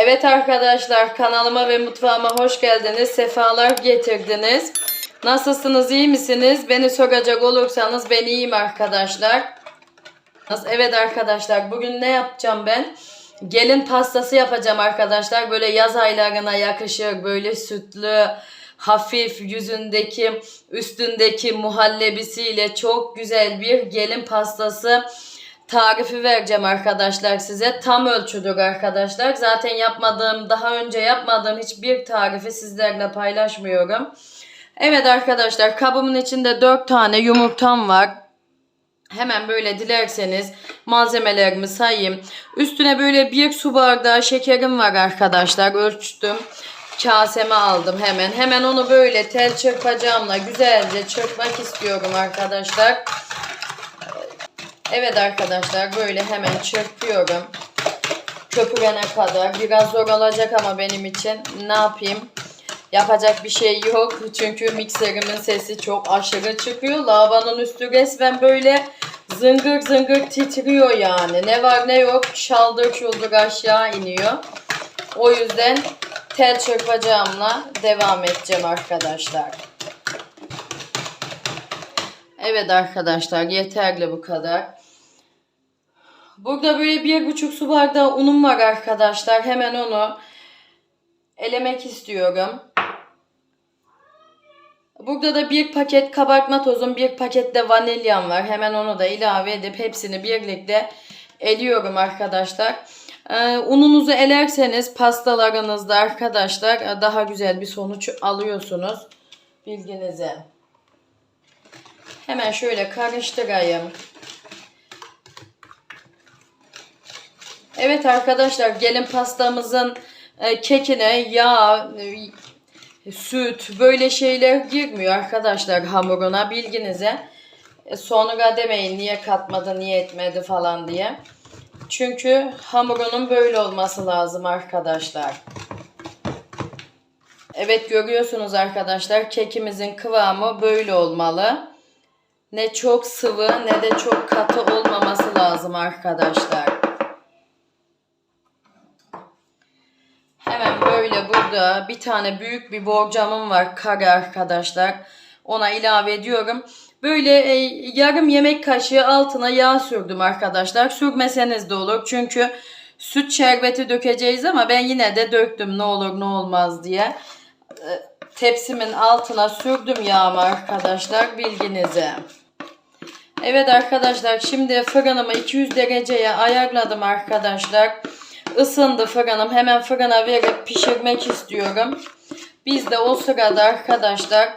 Evet arkadaşlar kanalıma ve mutfağıma hoş geldiniz. Sefalar getirdiniz. Nasılsınız iyi misiniz? Beni soracak olursanız ben iyiyim arkadaşlar. Evet arkadaşlar bugün ne yapacağım ben? Gelin pastası yapacağım arkadaşlar. Böyle yaz aylarına yakışır. Böyle sütlü, hafif yüzündeki, üstündeki muhallebisiyle çok güzel bir gelin pastası tarifi vereceğim arkadaşlar size. Tam ölçüdür arkadaşlar. Zaten yapmadığım, daha önce yapmadığım hiçbir tarifi sizlerle paylaşmıyorum. Evet arkadaşlar kabımın içinde 4 tane yumurtam var. Hemen böyle dilerseniz malzemelerimi sayayım. Üstüne böyle bir su bardağı şekerim var arkadaşlar. Ölçtüm. Kaseme aldım hemen. Hemen onu böyle tel çırpacağımla güzelce çırpmak istiyorum arkadaşlar. Evet arkadaşlar böyle hemen çırpıyorum. Köpürene kadar. Biraz zor olacak ama benim için. Ne yapayım? Yapacak bir şey yok. Çünkü mikserimin sesi çok aşırı çıkıyor. Lavanın üstü resmen böyle zıngır zıngır titriyor yani. Ne var ne yok şaldır şuldur aşağı iniyor. O yüzden tel çırpacağımla devam edeceğim arkadaşlar. Evet arkadaşlar yeterli bu kadar. Burada böyle bir buçuk su bardağı unum var arkadaşlar. Hemen onu elemek istiyorum. Burada da bir paket kabartma tozum, bir paket de vanilyam var. Hemen onu da ilave edip hepsini birlikte eliyorum arkadaşlar. Ee, ununuzu elerseniz pastalarınızda arkadaşlar daha güzel bir sonuç alıyorsunuz. Bilginize. Hemen şöyle karıştırayım. Evet arkadaşlar gelin pastamızın e, kekine yağ, e, süt böyle şeyler girmiyor arkadaşlar hamuruna bilginize. E, sonra demeyin niye katmadı niye etmedi falan diye. Çünkü hamurunun böyle olması lazım arkadaşlar. Evet görüyorsunuz arkadaşlar kekimizin kıvamı böyle olmalı. Ne çok sıvı ne de çok katı olmaması lazım arkadaşlar. Hemen böyle burada bir tane büyük bir borcamım var kare arkadaşlar. Ona ilave ediyorum. Böyle e, yarım yemek kaşığı altına yağ sürdüm arkadaşlar. Sürmeseniz de olur. Çünkü süt şerbeti dökeceğiz ama ben yine de döktüm ne olur ne olmaz diye. E, tepsimin altına sürdüm yağımı arkadaşlar bilginize. Evet arkadaşlar şimdi fırınımı 200 dereceye ayarladım arkadaşlar. Isındı fırınım. Hemen fırına verip pişirmek istiyorum. Biz de o sırada arkadaşlar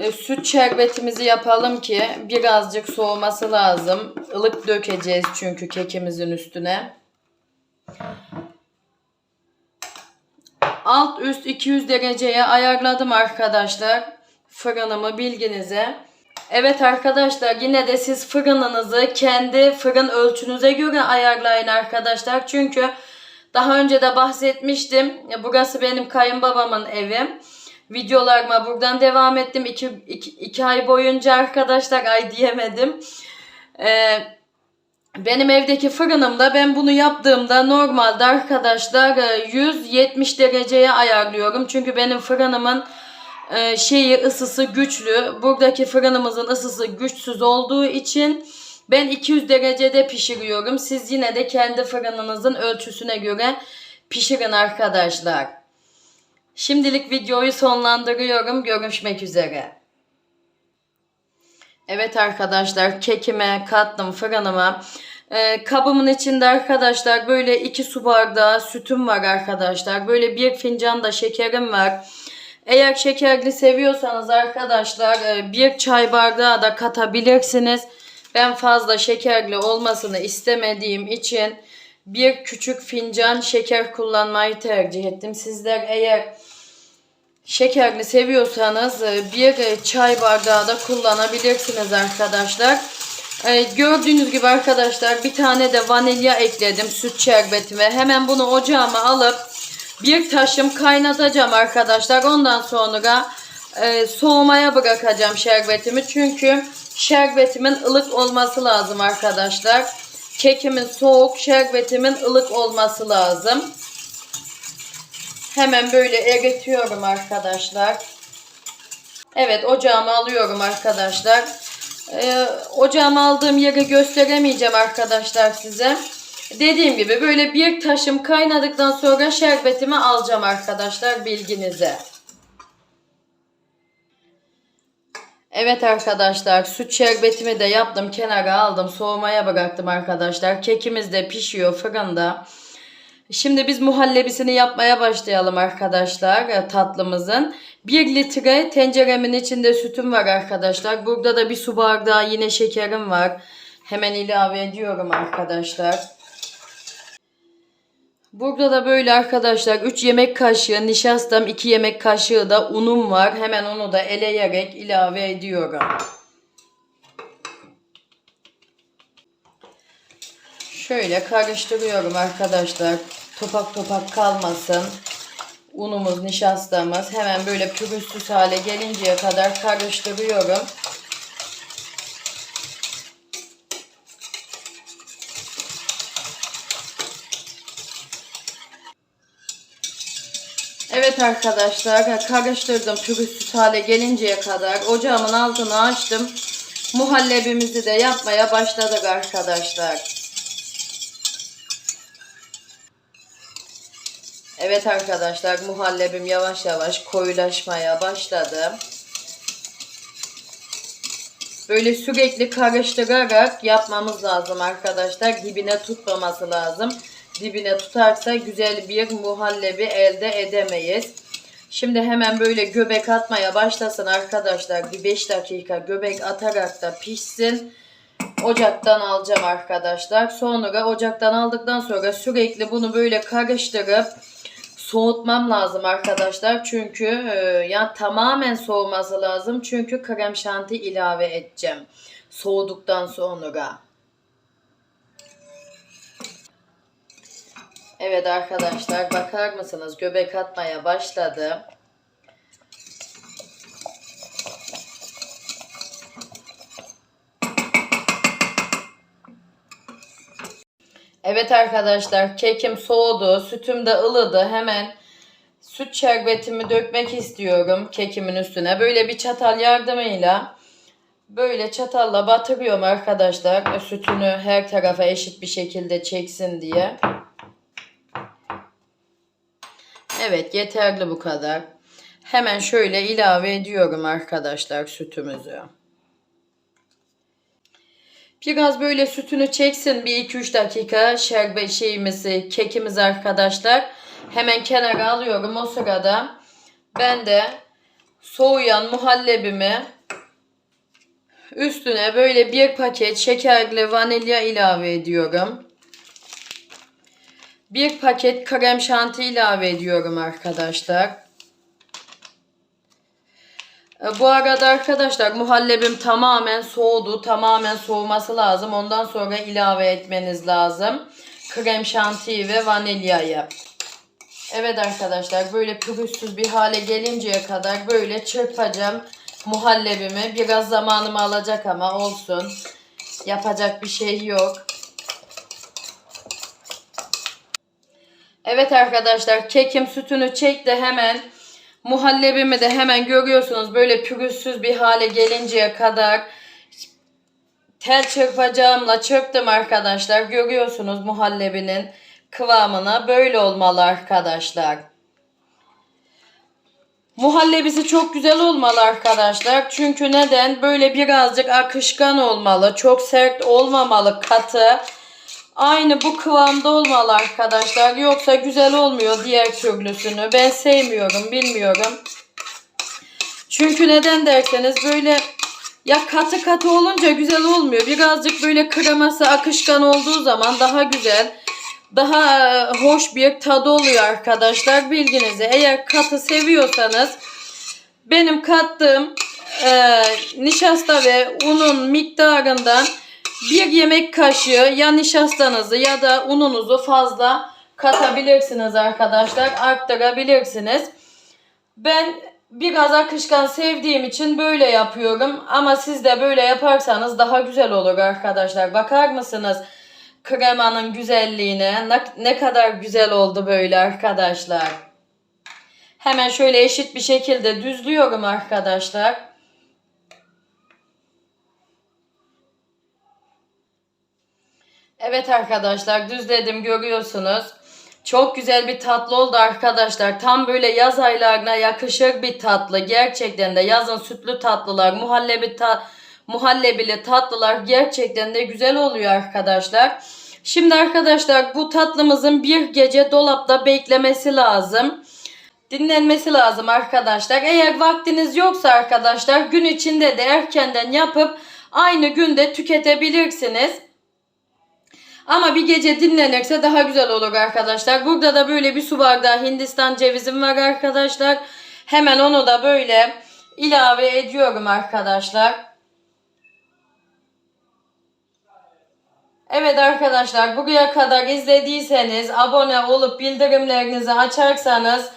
e, süt şerbetimizi yapalım ki birazcık soğuması lazım. Ilık dökeceğiz çünkü kekimizin üstüne. Alt üst 200 dereceye ayarladım arkadaşlar. Fırınımı bilginize. Evet arkadaşlar yine de siz fırınınızı kendi fırın ölçünüze göre ayarlayın arkadaşlar. Çünkü daha önce de bahsetmiştim. Burası benim kayınbabamın evi. Videolarıma buradan devam ettim. 2 iki, iki ay boyunca arkadaşlar ay diyemedim. Ee, benim evdeki fırınımda ben bunu yaptığımda normalde arkadaşlar 170 dereceye ayarlıyorum. Çünkü benim fırınımın e, şeyi ısısı güçlü. Buradaki fırınımızın ısısı güçsüz olduğu için ben 200 derecede pişiriyorum. Siz yine de kendi fırınınızın ölçüsüne göre pişirin arkadaşlar. Şimdilik videoyu sonlandırıyorum. Görüşmek üzere. Evet arkadaşlar kekime kattım fırınıma. Ee, kabımın içinde arkadaşlar böyle 2 su bardağı sütüm var arkadaşlar. Böyle bir fincan da şekerim var. Eğer şekerli seviyorsanız arkadaşlar e, bir çay bardağı da katabilirsiniz. Ben fazla şekerli olmasını istemediğim için bir küçük fincan şeker kullanmayı tercih ettim. Sizler eğer şekerli seviyorsanız e, bir çay bardağı da kullanabilirsiniz arkadaşlar. E, gördüğünüz gibi arkadaşlar bir tane de vanilya ekledim süt şerbetime. Hemen bunu ocağıma alıp bir taşım kaynatacağım arkadaşlar. Ondan sonra e, soğumaya bırakacağım şerbetimi. Çünkü şerbetimin ılık olması lazım arkadaşlar. Kekimin soğuk, şerbetimin ılık olması lazım. Hemen böyle eritiyorum arkadaşlar. Evet ocağımı alıyorum arkadaşlar. Ee, ocağımı aldığım yeri gösteremeyeceğim arkadaşlar size. Dediğim gibi böyle bir taşım kaynadıktan sonra şerbetimi alacağım arkadaşlar bilginize. Evet arkadaşlar süt şerbetimi de yaptım kenara aldım soğumaya bıraktım arkadaşlar. Kekimiz de pişiyor fırında. Şimdi biz muhallebisini yapmaya başlayalım arkadaşlar e, tatlımızın. 1 litre tenceremin içinde sütüm var arkadaşlar. Burada da bir su bardağı yine şekerim var. Hemen ilave ediyorum arkadaşlar. Burada da böyle arkadaşlar 3 yemek kaşığı nişastam 2 yemek kaşığı da unum var. Hemen onu da eleyerek ilave ediyorum. Şöyle karıştırıyorum arkadaşlar. Topak topak kalmasın. Unumuz, nişastamız hemen böyle pürüzsüz hale gelinceye kadar karıştırıyorum. Evet arkadaşlar karıştırdım pürüzsüz hale gelinceye kadar ocağımın altını açtım. Muhallebimizi de yapmaya başladık arkadaşlar. Evet arkadaşlar muhallebim yavaş yavaş koyulaşmaya başladı. Böyle sürekli karıştırarak yapmamız lazım arkadaşlar. Dibine tutmaması lazım. Dibine tutarsa güzel bir muhallebi elde edemeyiz. Şimdi hemen böyle göbek atmaya başlasın arkadaşlar. Bir 5 dakika göbek atarak da pişsin. Ocaktan alacağım arkadaşlar. Sonra ocaktan aldıktan sonra sürekli bunu böyle karıştırıp soğutmam lazım arkadaşlar. Çünkü e, yani tamamen soğuması lazım. Çünkü krem şanti ilave edeceğim. Soğuduktan sonra. Evet arkadaşlar bakar mısınız? Göbek atmaya başladı. Evet arkadaşlar kekim soğudu. Sütüm de ılıdı. Hemen süt şerbetimi dökmek istiyorum kekimin üstüne. Böyle bir çatal yardımıyla böyle çatalla batırıyorum arkadaşlar. Sütünü her tarafa eşit bir şekilde çeksin diye. Evet yeterli bu kadar. Hemen şöyle ilave ediyorum arkadaşlar sütümüzü. Biraz böyle sütünü çeksin bir 2-3 dakika şerbet şeyimizi, kekimiz arkadaşlar. Hemen kenara alıyorum o sırada. Ben de soğuyan muhallebimi üstüne böyle bir paket şekerli vanilya ilave ediyorum. Bir paket krem şanti ilave ediyorum arkadaşlar. E, bu arada arkadaşlar muhallebim tamamen soğudu. Tamamen soğuması lazım. Ondan sonra ilave etmeniz lazım. Krem şantiyi ve vanilyayı. Evet arkadaşlar böyle pürüzsüz bir hale gelinceye kadar böyle çırpacağım muhallebimi. Biraz zamanımı alacak ama olsun. Yapacak bir şey yok. Evet arkadaşlar kekim sütünü çekti hemen. Muhallebimi de hemen görüyorsunuz böyle pürüzsüz bir hale gelinceye kadar tel çırpacağımla çırptım arkadaşlar. Görüyorsunuz muhallebinin kıvamına böyle olmalı arkadaşlar. Muhallebisi çok güzel olmalı arkadaşlar. Çünkü neden? Böyle birazcık akışkan olmalı. Çok sert olmamalı katı. Aynı bu kıvamda olmalı arkadaşlar. Yoksa güzel olmuyor diğer türlüsünü. Ben sevmiyorum bilmiyorum. Çünkü neden derseniz böyle ya katı katı olunca güzel olmuyor. Birazcık böyle kreması akışkan olduğu zaman daha güzel. Daha e, hoş bir tadı oluyor arkadaşlar. Bilginize eğer katı seviyorsanız benim kattığım e, nişasta ve unun miktarından bir yemek kaşığı ya nişastanızı ya da ununuzu fazla katabilirsiniz arkadaşlar. Arttırabilirsiniz. Ben biraz akışkan sevdiğim için böyle yapıyorum. Ama siz de böyle yaparsanız daha güzel olur arkadaşlar. Bakar mısınız kremanın güzelliğine? Ne, kadar güzel oldu böyle arkadaşlar. Hemen şöyle eşit bir şekilde düzlüyorum arkadaşlar. Evet arkadaşlar düzledim görüyorsunuz. Çok güzel bir tatlı oldu arkadaşlar. Tam böyle yaz aylarına yakışır bir tatlı. Gerçekten de yazın sütlü tatlılar, muhallebi ta muhallebili tatlılar gerçekten de güzel oluyor arkadaşlar. Şimdi arkadaşlar bu tatlımızın bir gece dolapta beklemesi lazım. Dinlenmesi lazım arkadaşlar. Eğer vaktiniz yoksa arkadaşlar gün içinde de erkenden yapıp aynı günde tüketebilirsiniz. Ama bir gece dinlenirse daha güzel olur arkadaşlar. Burada da böyle bir su bardağı Hindistan cevizim var arkadaşlar. Hemen onu da böyle ilave ediyorum arkadaşlar. Evet arkadaşlar buraya kadar izlediyseniz abone olup bildirimlerinizi açarsanız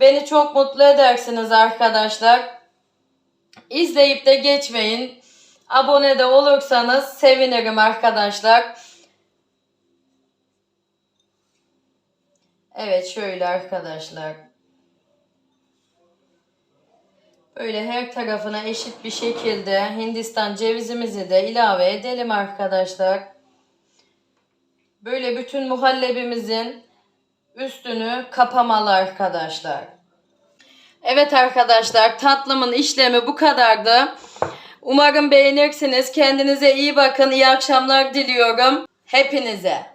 beni çok mutlu edersiniz arkadaşlar. İzleyip de geçmeyin. Abone de olursanız sevinirim arkadaşlar. Evet şöyle arkadaşlar. Böyle her tarafına eşit bir şekilde Hindistan cevizimizi de ilave edelim arkadaşlar. Böyle bütün muhallebimizin üstünü kapamalı arkadaşlar. Evet arkadaşlar tatlımın işlemi bu kadardı. Umarım beğenirsiniz. Kendinize iyi bakın. İyi akşamlar diliyorum hepinize.